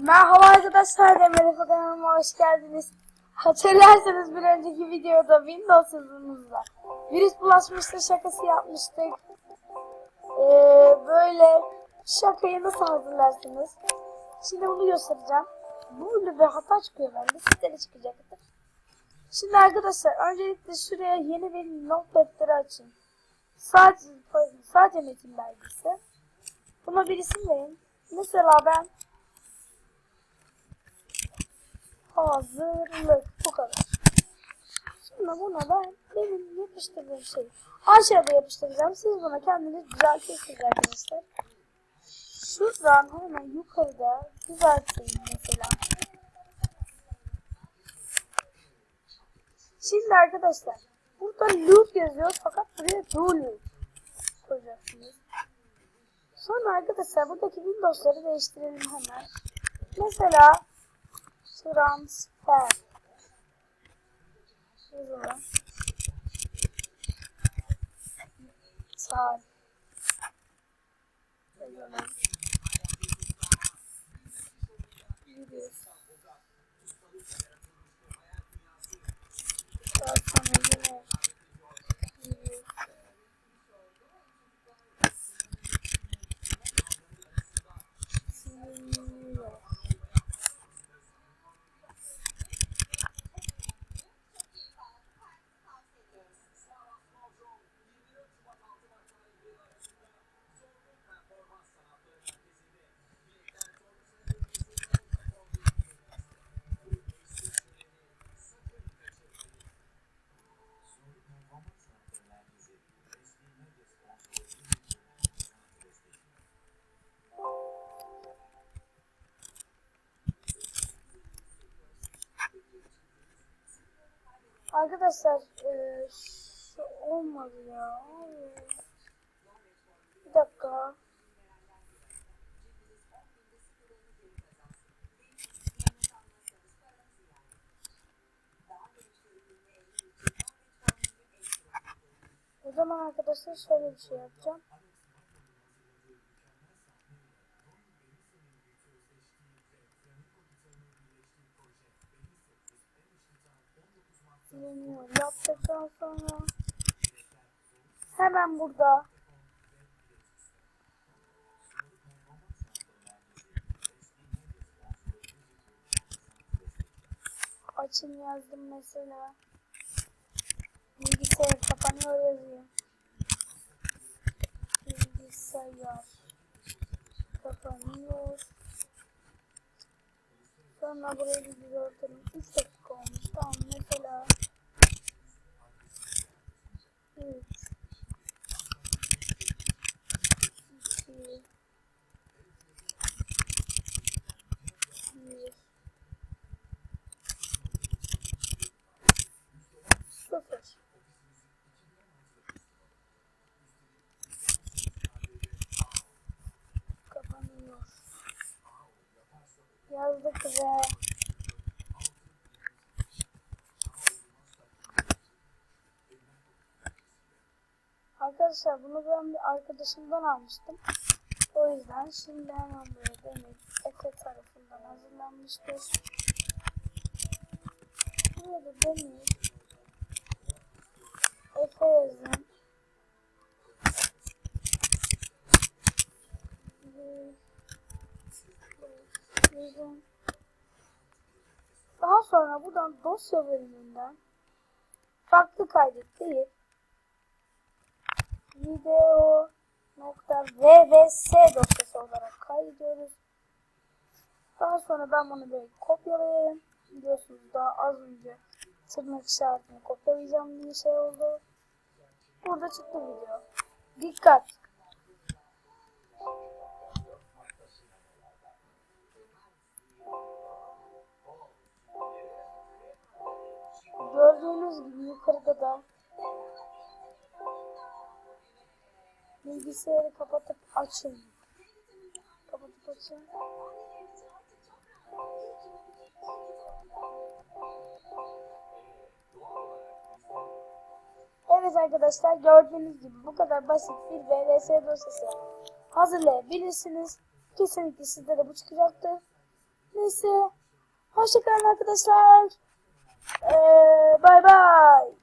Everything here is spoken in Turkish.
Merhaba arkadaşlar, Demir kanalıma hoş geldiniz. Hatırlarsanız bir önceki videoda Windows yazılımımızda virüs bulaşmıştı şakası yapmıştık. Ee, böyle şakayı nasıl hazırlarsınız? Şimdi bunu göstereceğim. Böyle bir hata çıkıyor bende, sizde de çıkacaktır. Şimdi arkadaşlar öncelikle şuraya yeni bir not defteri açın. Sadece, sadece metin belgesi. Buna bir isim verin. Mesela ben hazırlık bu kadar. Şimdi buna ben benim yapıştırdığım şey aşağıda yapıştıracağım. Siz buna kendiniz düzeltirsiniz arkadaşlar. Şuradan hemen yukarıda düzelteyim mesela. Şimdi arkadaşlar burada loop yazıyor fakat buraya do loop koyacaksınız. Sonra arkadaşlar buradaki Windows'ları değiştirelim hemen. Mesela transfer yazalım. Sağ yazalım. Virüs. Sonra yine virüs. Siliyor. Arkadaşlar şu olmadı ya. Bir dakika. O zaman arkadaşlar şöyle bir şey yapacağım. Siliniyor. Yaptıktan sonra hemen burada açın yazdım mesela. Bilgisayar kapanıyor yazıyor. Bilgisayar kapanıyor. Sonra buraya bir gördüm. 3 dakika olmuş. Tamam mesela 3 2 1 Sıfır. Kapanıyor. Yazdık ve Arkadaşlar bunu ben bir arkadaşımdan almıştım. O yüzden şimdi hemen böyle demek Efe tarafından hazırlanmıştır. Buraya da demir Efe. Yazın. Sonra buradan dosya bölümünden farklı kaydet deyip video nokta vvs dosyası olarak kaydediyoruz. Daha sonra ben bunu böyle kopyalayayım. Biliyorsunuz daha az önce tırnak işaretini kopyalayacağım diye şey oldu. Burada çıktı video. Dikkat! Gördüğünüz gibi yukarıda da bilgisayarı kapatıp açın. Kapatıp açın. Evet arkadaşlar gördüğünüz gibi bu kadar basit bir VLS dosyası hazırlayabilirsiniz. Kesinlikle sizde de bu çıkacaktır. Neyse. Hoşçakalın arkadaşlar. Ee, bay bay.